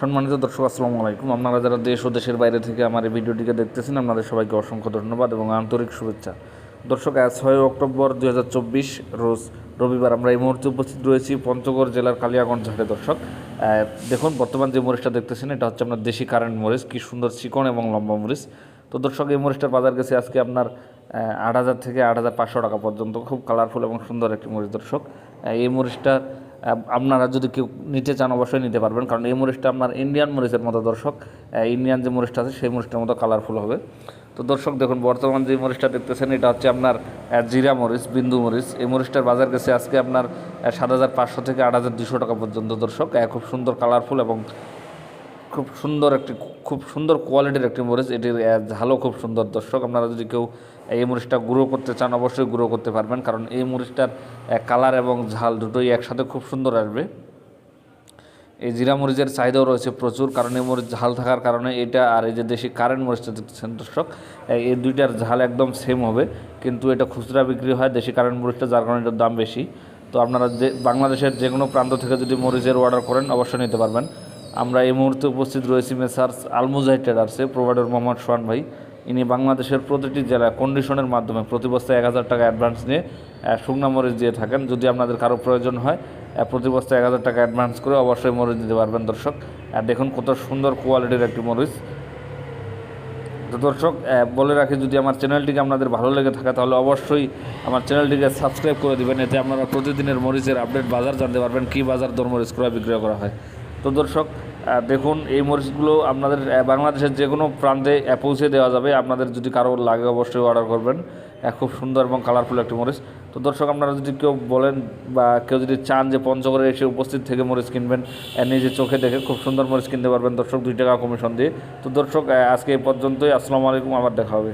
সম্মানিত দর্শক, আসসালামু আলাইকুম। আপনারা যারা দেশ ও দেশের বাইরে থেকে আমার এই ভিডিওটিকে দেখতেছেন, আপনাদের সবাইকে অসংখ্য ধন্যবাদ এবং আন্তরিক শুভেচ্ছা। দর্শক, আজ ছয় অক্টোবর দু হাজার চব্বিশ, রোজ রবিবার আমরা এই মুহূর্তে উপস্থিত রয়েছি পঞ্চগড় জেলার কালিয়াগঞ্জ হাটে। দর্শক দেখুন, বর্তমান যে মরিচটা দেখতেছেন, এটা হচ্ছে আপনার দেশি কারেন্ট মরিচ কি সুন্দর চিকন এবং লম্বা মরিচ তো দর্শক, এই মরিচটার বাজার গেছে আজকে আপনার আট হাজার থেকে আট হাজার পাঁচশো টাকা পর্যন্ত। খুব কালারফুল এবং সুন্দর একটি মরিচ দর্শক। এই মরিচটা আপনারা যদি কেউ নিতে চান, অবশ্যই নিতে পারবেন। কারণ এই মরিচটা আপনার ইন্ডিয়ান মরিচের মতো দর্শক। ইন্ডিয়ান যে মরিচটা আছে, সেই মরিচটার মতো কালারফুল হবে। তো দর্শক, দেখুন, বর্তমান যে মরিচটা দেখতেছেন, এটা হচ্ছে আপনার জিরা মরিচ, বিন্দু মরিচ। এই মরিচটার বাজার গেছে আজকে আপনার সাত হাজার পাঁচশো থেকে আট হাজার দুশো টাকা পর্যন্ত দর্শক। খুব সুন্দর কালারফুল এবং খুব সুন্দর একটি খুব সুন্দর কোয়ালিটির একটি মরিচ। এটির ঝালও খুব সুন্দর। দর্শক, আপনারা যদি কেউ এই মরিচটা গুঁড়ো করতে চান, অবশ্যই গুঁড়ো করতে পারবেন। কারণ এই মরিচটার কালার এবং ঝাল দুটোই একসাথে খুব সুন্দর আসবে। এই জিরা মরিচের চাহিদাও রয়েছে প্রচুর। কারণ এই মরিচ ঝাল থাকার কারণে এটা আর এই যে দেশি কারেন্ট মরিচটা দেখতেছেন দর্শক এই এই দুইটার ঝাল একদম সেম হবে। কিন্তু এটা খুচরা বিক্রি হয় দেশি কারেন্ট মরিচটা, যার কারণে এটার দাম বেশি। তো আপনারা যে, বাংলাদেশের যে কোনো প্রান্ত থেকে যদি মরিচের অর্ডার করেন, অবশ্যই নিতে পারবেন। আমরা এই মুহূর্তে উপস্থিত রয়েছি মেসার্স আলমুজাই ট্রেডার্সে, প্রোভাইডার মোহাম্মদ সোহান ভাই। ইনি বাংলাদেশের প্রতিটি জেলায় কন্ডিশনের মাধ্যমে প্রতি বস্তায় এক হাজার টাকা অ্যাডভান্স নিয়ে শুকনা মরিচ দিয়ে থাকেন। যদি আপনাদের কারও প্রয়োজন হয় প্রতি বস্তায় এক হাজার টাকা অ্যাডভান্স করে অবশ্যই মরিচ দিতে পারবেন দর্শক। আর দেখুন কত সুন্দর কোয়ালিটির একটি মরিচ। তো দর্শক বলে রাখি, যদি আমার চ্যানেলটিকে আপনাদের ভালো লেগে থাকে, তাহলে অবশ্যই আমার চ্যানেলটিকে সাবস্ক্রাইব করে দিবেন। এতে আপনারা প্রতিদিনের মরিচের আপডেট বাজার জানতে পারবেন, কী বাজার দর মরিচ ক্রয় বিক্রয় করা হয়। তো দর্শক দেখুন, এই মরিচগুলো আপনাদের বাংলাদেশের যে কোনো প্রান্তে পৌঁছে দেওয়া যাবে। আপনাদের যদি কারও লাগে, অবশ্যই অর্ডার করবেন। খুব সুন্দর এবং কালারফুল একটি মরিচ। তো দর্শক, আপনারা যদি কেউ বলেন বা কেউ যদি চান যে পঞ্চগড়ে এসে উপস্থিত থেকে মরিচ কিনবেন নিজে চোখে দেখে খুব সুন্দর মরিচ কিনতে পারবেন দর্শক, দুই টাকা কমিশন দিয়ে। তো দর্শক আজকে এই পর্যন্তই। আসসালামু আলাইকুম, আবার দেখা হবে।